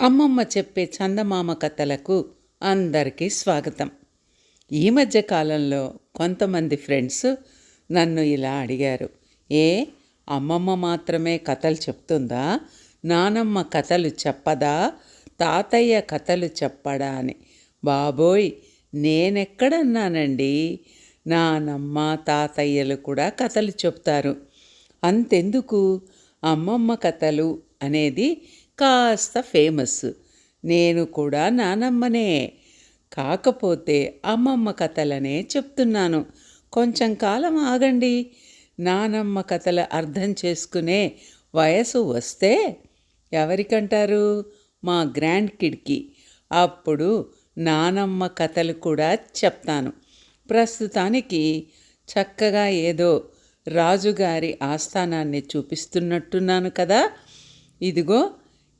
అమ్మమ్మ చెప్పే చందమామ కథలకు అందరికీ స్వాగతం. ఈ మధ్య కాలంలో కొంతమంది ఫ్రెండ్స్ నన్ను ఇలా అడిగారు. ఏ అమ్మమ్మ మాత్రమే కథలు చెప్తుందా? నానమ్మ కథలు చెప్పదా? తాతయ్య కథలు చెప్పడా అని. బాబోయ్ నేనెక్కడన్నానండి? నానమ్మ తాతయ్యలు కూడా కథలు చెప్తారు. అంతెందుకు? అమ్మమ్మ కథలు అనేది కాస్త ఫేమస్. నేను కూడా నానమ్మనే. కాకపోతే అమ్మమ్మ కథలనే చెప్తున్నాను. కొంచెం కాలం ఆగండి. నానమ్మ కథల అర్థం చేసుకునే వయసు వస్తే ఎవరికంటారు? మా గ్రాండ్ కిడ్కి. అప్పుడు నానమ్మ కథలు కూడా చెప్తాను. ప్రస్తుతానికి చక్కగా ఏదో రాజుగారి ఆస్థానాన్ని చూపిస్తున్నట్టున్నాను కదా. ఇదిగో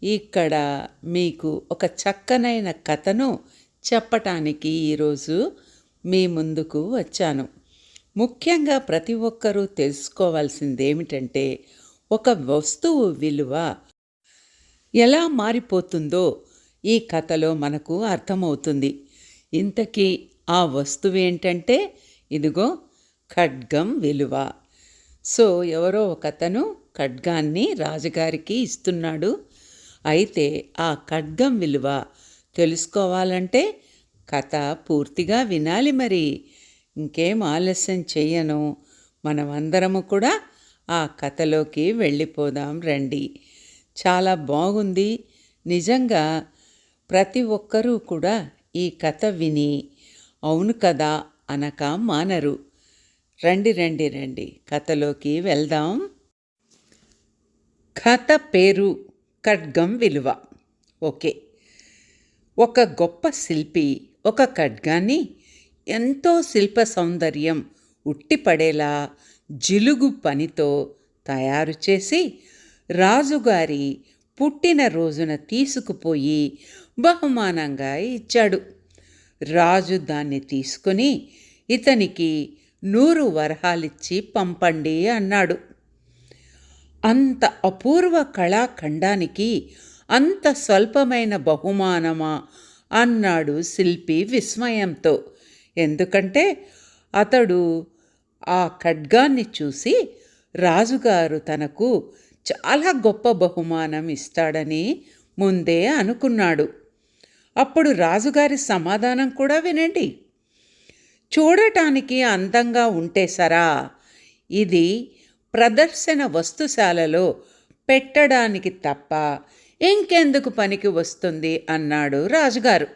ఇక్కడ మీకు ఒక చక్కనైన కథను చెప్పటానికి ఈరోజు మీ ముందుకు వచ్చాను. ముఖ్యంగా ప్రతి ఒక్కరూ తెలుసుకోవాల్సింది ఏమిటంటే ఒక వస్తువు విలువ ఎలా మారిపోతుందో ఈ కథలో మనకు అర్థమవుతుంది. ఇంతకీ ఆ వస్తువు ఏంటంటే ఇదిగో ఖడ్గం విలువ. సో ఎవరో ఒకతను ఖడ్గాన్ని రాజుగారికి ఇస్తున్నాడు. అయితే ఆ ఖడ్గం విలువ తెలుసుకోవాలంటే కథ పూర్తిగా వినాలి మరి. ఇంకేం ఆలస్యం చెయ్యను. మనమందరము కూడా ఆ కథలోకి వెళ్ళిపోదాం రండి. చాలా బాగుంది. నిజంగా ప్రతి ఒక్కరూ కూడా ఈ కథ విని అవును కదా అనక మానరు. రండి రండి రండి. కథలోకి వెళ్దాం. కథ పేరు ఖడ్గం విలువ. ఓకే. ఒక గొప్ప శిల్పి ఒక ఖడ్గాన్ని ఎంతో శిల్ప సౌందర్యం ఉట్టిపడేలా జిలుగు పనితో తయారు చేసి రాజుగారి పుట్టినరోజున తీసుకుపోయి బహుమానంగా ఇచ్చాడు. రాజు దాన్ని తీసుకుని ఇతనికి నూరు వరహాలిచ్చి పంపండి అన్నాడు. అంత అపూర్వ కళాఖండానికి అంత స్వల్పమైన బహుమానమా? అన్నాడు శిల్పి విస్మయంతో. ఎందుకంటే అతడు ఆ ఖడ్గాన్ని చూసి రాజుగారు తనకు చాలా గొప్ప బహుమానం ఇస్తాడని ముందే అనుకున్నాడు. అప్పుడు రాజుగారి సమాధానం కూడా వినండి. చూడటానికి అందంగా ఉంటే సరా. ఇది ప్రదర్శన వస్తుశాలలో పెట్టడానికి తప్ప ఇంకెందుకు పనికి వస్తుంది అన్నాడు రాజుగారు.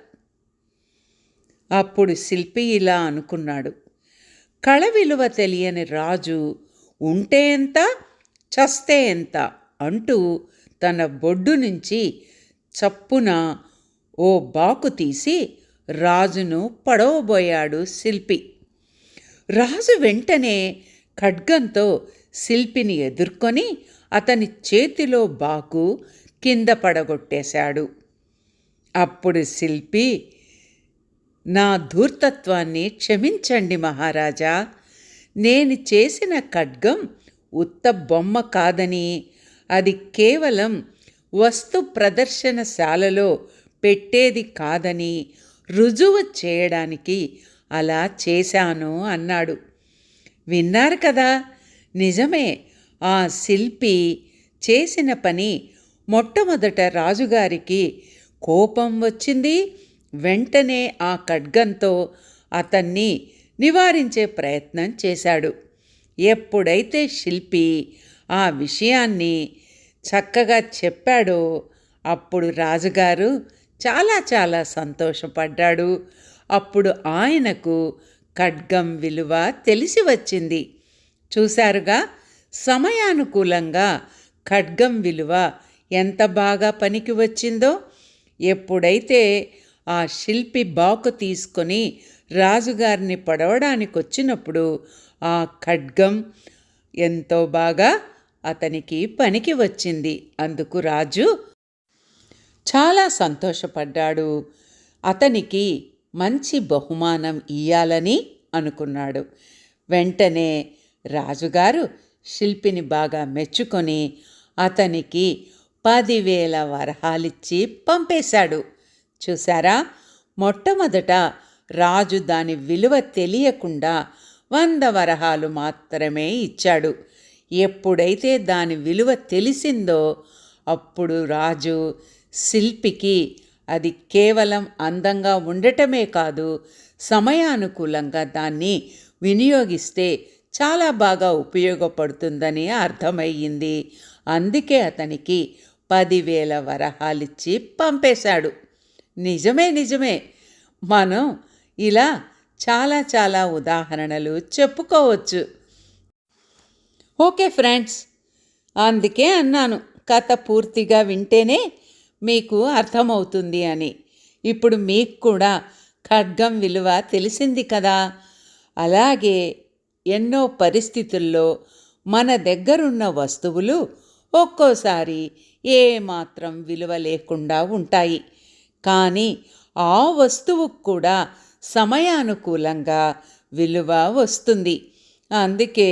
అప్పుడు శిల్పి ఇలా అనుకున్నాడు. కళ విలువ తెలియని రాజు ఉంటే ఎంత చస్తే ఎంత అంటూ తన బొడ్డు నుంచి చప్పున ఓ బాకు తీసి రాజును పడవబోయాడు శిల్పి. రాజు వెంటనే ఖడ్గంతో శిల్పిని ఎదుర్కొని అతని చేతిలో బాకు కింద పడగొట్టేశాడు. అప్పుడు శిల్పి నా ధూర్తత్వాన్ని క్షమించండి మహారాజా. నేను చేసిన ఖడ్గం ఉత్త బొమ్మ కాదని. అది కేవలం వస్తు ప్రదర్శనశాలలో పెట్టేది కాదని రుజువు చేయడానికి అలా చేశాను అన్నాడు. విన్నారు కదా! నిజమే ఆ శిల్పి చేసిన పని మొట్టమొదట రాజుగారికి కోపం వచ్చింది. వెంటనే ఆ ఖడ్గంతో అతన్ని నివారించే ప్రయత్నం చేశాడు. ఎప్పుడైతే శిల్పి ఆ విషయాన్ని చక్కగా చెప్పాడో అప్పుడు రాజుగారు చాలా చాలా సంతోషపడ్డాడు. అప్పుడు ఆయనకు ఖడ్గం విలువ తెలిసి వచ్చింది. చూశారుగా? సమయానుకూలంగా ఖడ్గం విలువ ఎంత బాగా పనికి వచ్చిందో? ఎప్పుడైతే ఆ శిల్పి బాకు తీసుకొని రాజుగారిని పడవడానికి వచ్చినప్పుడు ఆ ఖడ్గం ఎంతో బాగా అతనికి పనికి వచ్చింది. అందుకు రాజు చాలా సంతోషపడ్డాడు. అతనికి మంచి బహుమానం ఇయ్యాలని అనుకున్నాడు. వెంటనే రాజుగారు శిల్పిని బాగా మెచ్చుకొని అతనికి పదివేల వరహాలిచ్చి పంపేశాడు. చూసారా మొట్టమొదట రాజు దాని విలువ తెలియకుండా వంద వరహాలు మాత్రమే ఇచ్చాడు. ఎప్పుడైతే దాని విలువ తెలిసిందో అప్పుడు రాజు శిల్పికి అది కేవలం అందంగా ఉండటమే కాదు సమయానుకూలంగా దాన్ని వినియోగిస్తే చాలా బాగా ఉపయోగపడుతుందని అర్థమయ్యింది. అందుకే అతనికి పదివేల వరహాలిచ్చి పంపేశాడు. నిజమే నిజమే. మనం ఇలా చాలా చాలా ఉదాహరణలు చెప్పుకోవచ్చు. ఓకే ఫ్రెండ్స్ అందుకే అన్నాను. కథ పూర్తిగా వింటేనే మీకు అర్థమవుతుంది అని. ఇప్పుడు మీకు కూడా ఖడ్గం విలువ తెలిసింది కదా. అలాగే ఎన్నో పరిస్థితుల్లో మన దగ్గరున్న వస్తువులు ఒక్కోసారి ఏమాత్రం విలువ లేకుండా ఉంటాయి. కానీ ఆ వస్తువుకు కూడా సమయానుకూలంగా విలువ వస్తుంది. అందుకే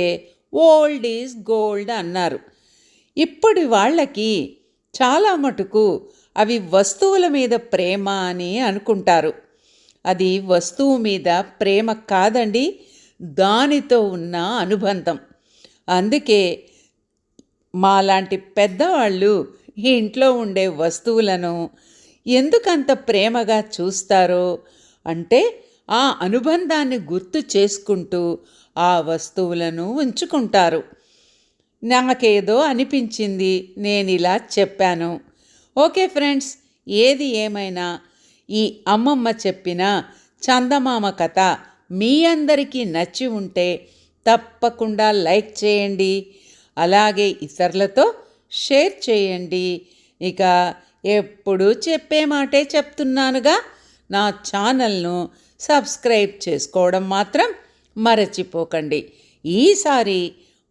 ఓల్డ్ ఈజ్ గోల్డ్ అన్నారు. ఇప్పటి వాళ్ళకి చాలా మటుకు అవి వస్తువుల మీద ప్రేమ అని అనుకుంటారు. అది వస్తువు మీద ప్రేమ కాదండి దానితో ఉన్న అనుబంధం. అందుకే మాలాంటి పెద్దవాళ్ళు ఇంట్లో ఉండే వస్తువులను ఎందుకంత ప్రేమగా చూస్తారో అంటే ఆ అనుబంధాన్ని గుర్తు చేసుకుంటూ ఆ వస్తువులను ఉంచుకుంటారు. నాకేదో అనిపించింది నేను ఇలా చెప్పాను. ఓకే ఫ్రెండ్స్ ఏది ఏమైనా ఈ అమ్మమ్మ చెప్పిన చందమామ కథ మీ అందరికీ నచ్చి ఉంటే తప్పకుండా లైక్ చేయండి. అలాగే ఇతరులతో షేర్ చేయండి. ఇక ఎప్పుడు చెప్పే మాటే చెప్తున్నానుగా. నా ఛానల్ను సబ్స్క్రైబ్ చేసుకోవడం మాత్రం మరచిపోకండి. ఈసారి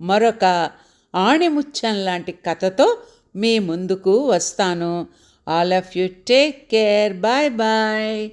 మరొక ఆణిముచ్చం లాంటి కథతో మీ ముందుకు వస్తాను. All of you take care bye bye